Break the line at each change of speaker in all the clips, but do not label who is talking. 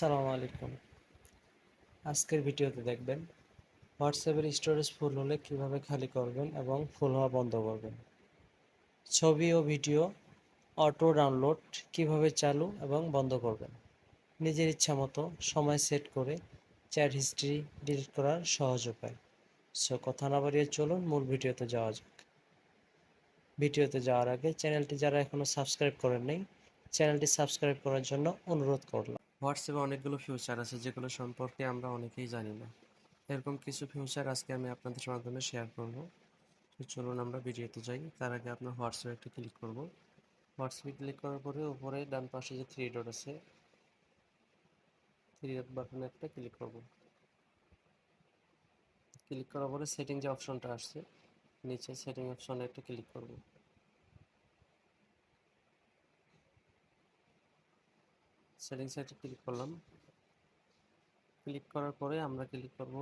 আসসালামু আলাইকুম। আজকের ভিডিওতে দেখবেন হোয়াটসঅ্যাপের স্টোরেজ ফুল হলে কীভাবে খালি করবেন এবং ফুল হওয়া বন্ধ করবেন। ছবি ও ভিডিও অটো ডাউনলোড কীভাবে চালু এবং বন্ধ করবেন। নিজের ইচ্ছা মতো সময় সেট করে চ্যাট হিস্ট্রি ডিলিট করার সহজ উপায়। সো কথা না বাড়িয়ে চলুন, মূল ভিডিওতে যাওয়া যাক। ভিডিওতে যাওয়ার আগে চ্যানেলটি যারা এখনও সাবস্ক্রাইব করেন নাই চ্যানেলটি সাবস্ক্রাইব করার জন্য অনুরোধ করলাম। হোয়াটসঅ্যাপে অনেকগুলো ফিউচার আছে, যেগুলো সম্পর্কে আমরা অনেকেই জানি না। এরকম কিছু ফিউচার আজকে আমি আপনাদের মাধ্যমে শেয়ার করব। তো চলুন আমরা ভিডিওতে যাই। তার আগে আপনার হোয়াটসঅ্যাপে একটা ক্লিক করব। হোয়াটসঅ্যাপে ক্লিক করার পরে উপরে ডান পাশে যে থ্রি ডট আছে থ্রি ডট বাটনে একটা ক্লিক করব। ক্লিক করার পরে সেটিং যে অপশনটা আসছে, নিচে সেটিং অপশনে একটা ক্লিক করব। সেটিংসে একটা ক্লিক করলাম। ক্লিক করার পরে আমরা ক্লিক করব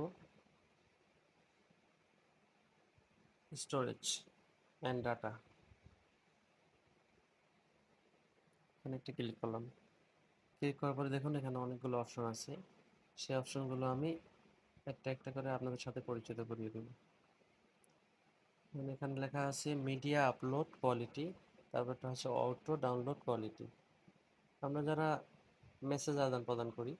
স্টোরেজ অ্যান্ড ডাটা এখানে একটা ক্লিক করলাম। ক্লিক করার পরে দেখুন এখানে অনেকগুলো অপশন আছে। সেই অপশনগুলো আমি একটা একটা করে আপনাদের সাথে পরিচিত করিয়ে দেব। এখানে লেখা আছে মিডিয়া আপলোড কোয়ালিটি তারপরটা হচ্ছে অটো ডাউনলোড কোয়ালিটি আমরা যারা মেসেজ আদান প্রদান করি।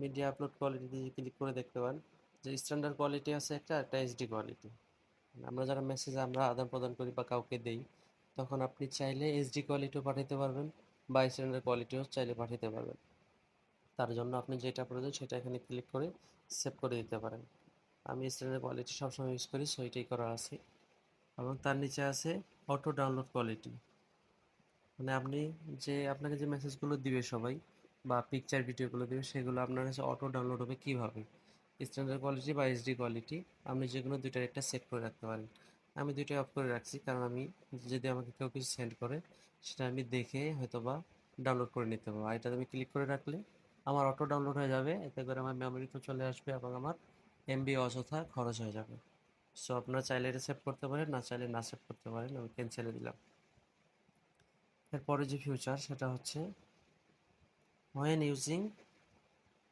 মিডিয়া আপলোড কোয়ালিটি দিয়ে ক্লিক করে দেখতে পান, যে স্ট্যান্ডার্ড কোয়ালিটি আছে একটা একটা এইচডি কোয়ালিটি আমরা যারা মেসেজ আমরা আদান প্রদান করি বা কাউকে দেই, তখন আপনি চাইলে এইচডি কোয়ালিটিও পাঠাতে পারবেন বা স্ট্যান্ডার্ড কোয়ালিটিও চাইলে পাঠাতে পারবেন। তার জন্য আপনি যেটা প্রয়োজন সেটা এখানে ক্লিক করে সেভ করে দিতে পারেন। আমি স্ট্যান্ডার্ড কোয়ালিটি সবসময় ইউজ করি সো এটাই করা আছে। এবং তার নিচে আছে অটো ডাউনলোড কোয়ালিটি মানে আপনি যে আপনাকে যে মেসেজগুলো দিবে সবাই বা পিকচার ভিডিওগুলো দিবে, সেগুলো আপনার কাছে অটো ডাউনলোড হবে কীভাবে? স্ট্যান্ডার্ড কোয়ালিটি বা এইচডি কোয়ালিটি আপনি যে কোনো দুইটার একটা সেট করে রাখতে পারেন। আমি দুইটাই অফ করে রাখছি কারণ আমি যদি আমাকে কেউ কিছু সেন্ড করে, সেটা আমি দেখে হয়তো বা ডাউনলোড করে নিতে পারব। আর এটাতে আমি ক্লিক করে রাখলে আমার অটো ডাউনলোড হয়ে যাবে, এতে করে আমার মেমোরিতে চলে আসবে এবং আমার এমবি অযথা খরচ হয়ে যাবে। সো আপনারা চাইলে এটা সেভ করতে পারেন, না চাইলে না সেভ করতে পারেন, আমি ক্যান্সেলে দিলাম। এরপরে যে ফিউচার সেটা হচ্ছে হোয়েন ইউজিং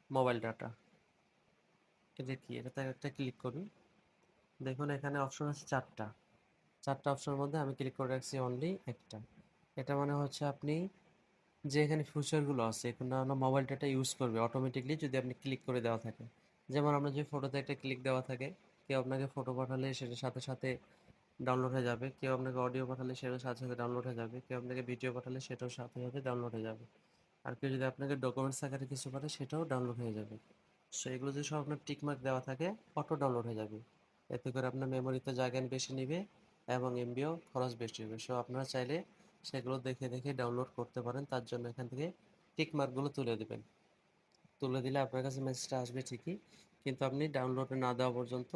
মোবাইল ডাটা এটা কি? এটাতে একটা ক্লিক করি দেখুন এখানে অপশন আছে চারটা। চারটা অপশনের মধ্যে আমি ক্লিক করে রাখছি অনলি একটা। এটা মানে হচ্ছে আপনি যে এখানে ফিউচারগুলো আছে, এখানে আমরা মোবাইল ডাটা ইউজ করবে অটোমেটিকলি যদি আপনি ক্লিক করে দেওয়া থাকে। যেমন আমরা যে ফটোতে একটা ক্লিক দেওয়া থাকে, কেউ আপনাকে ফটো পাঠালে সেটার সাথে সাথে ডাউনলোড হয়ে যাবে। কেউ আপনাকে অডিও পাঠালে সেটার সাথে সাথে ডাউনলোড হয়ে যাবে। কেউ আপনাকে ভিডিও পাঠালে সেটাও সাথে সাথে ডাউনলোড হয়ে যাবে। আর কেউ যদি আপনাকে ডকুমেন্টস আকারে কিছু পাঠায় সেটাও ডাউনলোড হয়ে যাবে। সো এগুলো যদি সব আপনার টিকমার্ক দেওয়া থাকে অটো ডাউনলোড হয়ে যাবে। এতে করে আপনার মেমোরিতে জায়গা বেশি নেবে এবং এমবিও খরচ বেশি হবে। সো আপনারা চাইলে সেগুলো দেখে দেখে ডাউনলোড করতে পারেন। তার জন্য এখান থেকে টিকমার্কগুলো তুলে দেবেন। তুলে দিলে আপনার কাছে মেসেজটা আসবে ঠিকই। কিন্তু আপনি ডাউনলোডে না দেওয়া পর্যন্ত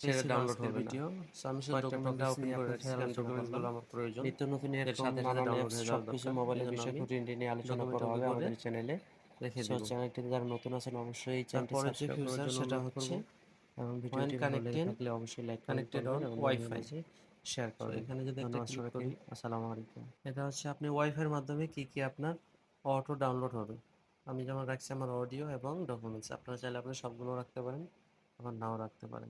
সেটা ডাউনলোড হবে ভিডিও সো আমি শুধু ডকুমেন্টটা ওপেন করে রাখছি কারণ আমার প্রয়োজন। নিত্য নতুন এর সাথে সাথে ডাউনলোড হয়ে যাবে। কিছু মোবাইলের বিষয়ে খুঁটিনাটি নিয়ে আলোচনা করা হবে আমাদের চ্যানেলে রেখে দেব। চ্যানেলটিতে যারা নতুন আছেন অবশ্যই চ্যানেলটি সাবস্ক্রাইব সেটা হচ্ছে এবং ভিডিওটি ভালো থাকলে অবশ্যই like connected on wifi share করুন এখানে যদি একটা ক্লিক করি আসসালামু আলাইকুম। এটা হচ্ছে আপনি ওয়াইফাইয়ের মাধ্যমে কি কি আপনার অটো ডাউনলোড হবে। আমি যেমন রাখছি আমার অডিও এবং ডকুমেন্টস আপনারা চাইলে আপনি সবগুলো রাখতে পারেন আবার নাও রাখতে পারেন।